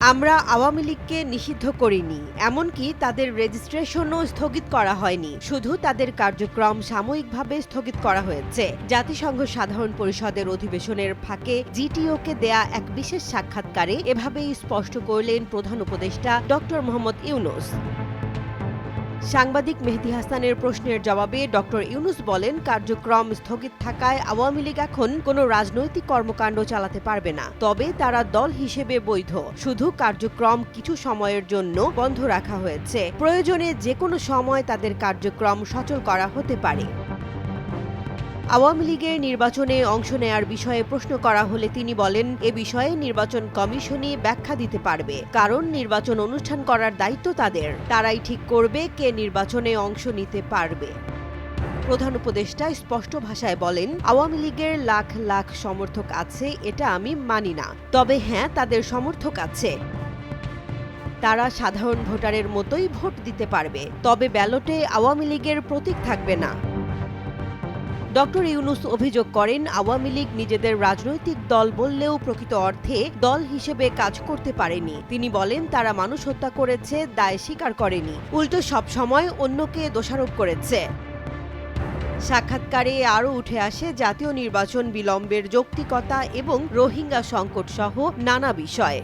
আমরা আওয়ামী লীগকে নিষিদ্ধ করিনি, এমনকি তাদের রেজিস্ট্রেশনও স্থগিত করা হয়নি। শুধু তাদের কার্যক্রম সাময়িকভাবে স্থগিত করা হয়েছে। জাতিসংঘ সাধারণ পরিষদের অধিবেশনের ফাঁকে জিটিওকে দেয়া এক বিশেষ সাক্ষাৎকারে এভাবেই স্পষ্ট করলেন প্রধান উপদেষ্টা ডক্টর মোহাম্মদ ইউনুস। সাংবাদিক মেহেদি হাসানের প্রশ্নের জবাবে ডক্টর ইউনুস বলেন, কার্যক্রম স্থগিত থাকায় আওয়ামী লীগ এখন কোনো রাজনৈতিক কর্মকাণ্ড চালাতে পারবে না। তবে তারা দল হিসেবে বৈধ। শুধু কার্যক্রম কিছু সময়ের জন্য বন্ধ রাখা হয়েছে। প্রয়োজনে যে কোনো সময় তাদের কার্যক্রম সচল করা হতে পারে। আওয়ামী লীগের নির্বাচনে অংশ নেয়ার বিষয়ে প্রশ্ন করা হলে তিনি বলেন, এ বিষয়ে নির্বাচন কমিশনই ব্যাখ্যা দিতে পারবে। কারণ নির্বাচন অনুষ্ঠান করার দায়িত্ব তাদের। তারাই ঠিক করবে কে নির্বাচনে অংশ নিতে পারবে। প্রধান উপদেষ্টা স্পষ্ট ভাষায় বলেন, আওয়ামী লীগের লাখ লাখ সমর্থক আছে, এটা আমি মানি না। তবে হ্যাঁ তাদের সমর্থক আছে। তারা সাধারণ ভোটারের মতোই ভোট দিতে পারবে। তবে ব্যালটে আওয়ামী লীগের প্রতীক থাকবে না। ডক্টর ইউনুস অভিযোগ করেন, আওয়ামী লীগ নিজেদের রাজনৈতিক দল বললেও প্রকৃত অর্থে দল হিসেবে কাজ করতে পারেনি। তিনি বলেন, তারা মানুষ হত্যা করেছে, দায় স্বীকার করেনি। উল্টো সবসময় অন্যকে দোষারোপ করেছে। সাক্ষাৎকারে আরও উঠে আসে, জাতীয় নির্বাচন বিলম্বের যৌক্তিকতা এবং রোহিঙ্গা সংকট সহ নানা বিষয়।